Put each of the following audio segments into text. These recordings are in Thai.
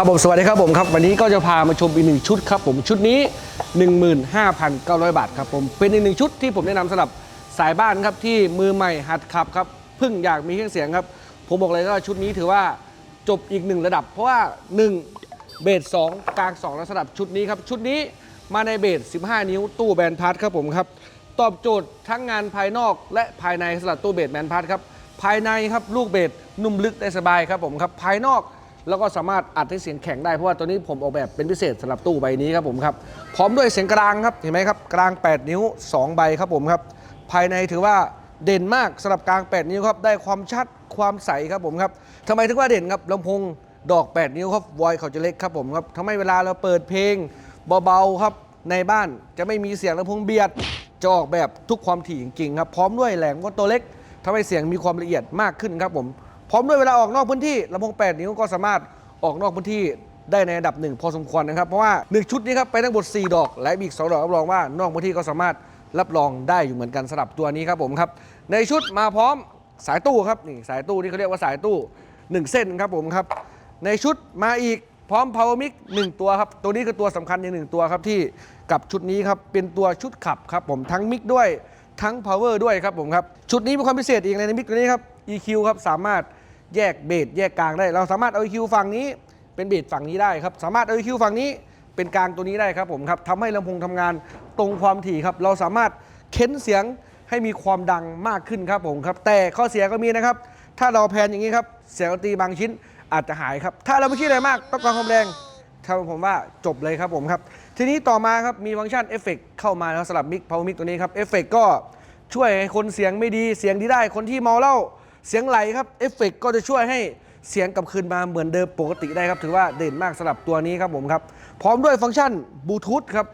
ครับผมสวัสดีครับผมครับวันนี้ก็จะพามาชมอีกหนึ่งชุดครับผมชุดนี้ 15,900 บาทครับผมเป็นอีกหนึ่งชุดที่ผมแนะนำสำหรับสายบ้านครับที่มือใหม่หัดขับครับเพิ่งอยากมีเครื่องเสียงครับ ผมบอกเลยว่าชุดนี้ถือว่าจบอีกหนึ่งระดับ เพราะว่า 1 เบส2กลาง2แล้วสำหรับชุดนี้ครับชุดนี้มาในเบส15 นิ้วตู้แบนพัดครับผมครับตอบโจทย์ทั้งงานภายนอก และภายในสำหรับตู้เบสแมนพัดครับภายในครับลูกเบสนุ่มลึกได้สบายครับผมครับภายนอก แล้วก็สามารถอัดให้เสียงแข็งได้เพราะว่าตัวนี้ผมออกแบบเป็นพิเศษสำหรับตู้ใบนี้ครับผมครับพร้อมด้วยเสียงกลางครับเห็นไหมครับกลาง 8 นิ้ว 2 ใบครับผมครับภายในถือว่าเด่นมากสำหรับกลาง 8 นิ้วครับได้ความชัดความใสครับผมครับทำไมถึงว่าเด่นครับลำโพงดอก 8 นิ้วครับวอยเขาจะเล็กครับผมครับทำให้เวลาเราเปิดเพลงเบาๆครับในบ้านจะไม่มีเสียงลำโพงเบียดจะออกแบบทุกความถี่จริงๆครับพร้อมด้วยแหลมก็ตัวเล็กทำให้เสียงมีความละเอียดมากขึ้นครับผม พร้อมด้วยเวลาออกนอกพื้นที่ลำโพง8นิ้วก็สามารถออกนอกพื้นที่ได้ในระดับหนึ่งพอสมควรนะครับ เพราะว่า 1 ชุดนี้ครับไปทั้งหมด4ดอก และอีก2ดอกรับรองว่านอกพื้นที่ก็สามารถรับรองได้อยู่เหมือนกันสำหรับตัวนี้ครับผมครับในชุดมาพร้อมสายตู้ครับนี่สายตู้ที่เขาเรียกว่าสายตู้ 1 เส้นครับผมครับในชุดมาอีกพร้อม power mic 1ตัวครับตัวนี้คือตัวสำคัญอีกหนึ่งตัวครับที่กับชุดนี้ครับเป็นตัวชุดขับครับผมทั้งมิกด้วยทั้ง power ด้วยครับผมครับชุดนี้มีความพิเศษอีกในมิกตัวนี้ครับ EQ ครับสามารถ แยกเบสแยกกลางได้ เราสามารถเอา EQ ฝั่งนี้เป็นเบสฝั่งนี้ได้ครับ สามารถเอา EQ ฝั่งนี้เป็นกลางตัวนี้ได้ครับผมครับทำให้ลำโพงทำงานตรงความถี่ครับ เราสามารถเค้นเสียงให้มีความดังมากขึ้นครับผมครับ แต่ข้อเสียก็มีนะครับ ถ้าเราแพนอย่างนี้ครับ เสียงดนตรีบางชิ้นอาจจะหายครับ ถ้าเราไม่คิดอะไรมากต้องการความแรงทำผมว่าจบเลยครับผมครับ ทีนี้ต่อมาครับมีฟังก์ชันเอฟเฟกเข้ามาแล้วสำหรับมิกพาวมิกตัวนี้ครับเอฟเฟกก็ช่วยให้คนเสียงไม่ดีเสียงดีได้คนที่เมาเหล้า เสียงไหลครับเอฟเฟกก็จะช่วยให้เสียงกลับคืนมาเหมือนเดิมปกติได้ครับ ถือว่าเด่นมากสำหรับตัวนี้ครับผมครับ พร้อมด้วยฟังก์ชันบลูทูธครับ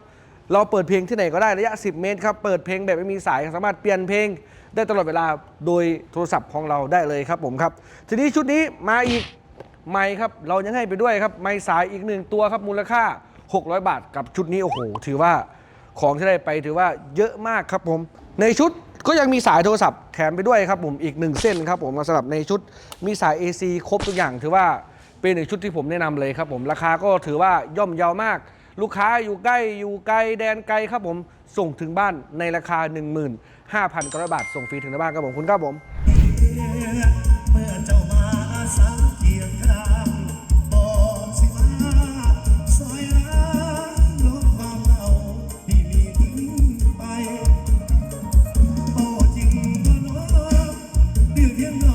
เราเปิดเพลงที่ไหนก็ได้ระยะ 10 เมตรครับ เปิดเพลงแบบไม่มีสายสามารถเปลี่ยนเพลงได้ตลอดเวลาโดยโทรศัพท์ของเราได้เลยครับผมครับ ทีนี้ชุดนี้มาอีกไม้ครับ เรายังให้ไปด้วยครับ ไม้สายอีกหนึ่งตัวครับมูลค่า 600 บาทกับชุดนี้โอ้โห ถือว่าของที่ได้ไปถือว่าเยอะมากครับผม ในชุด ก็ยังมีสายโทรศัพท์แถมไปด้วยครับผมอีกหนึ่งเส้นครับผมสำหรับในชุดมีสาย AC ครบทุกอย่างถือว่าเป็นหนึ่งชุดที่ผมแนะนำเลยครับผมราคาก็ถือว่าย่อมเยาวมาก ลูกค้าอยู่ใกล้อยู่ไกลแดนไกลครับผมส่งถึงบ้านในราคา 15,900บาทส่งฟรีถึงบ้านครับผมคุณครับผม perdiendo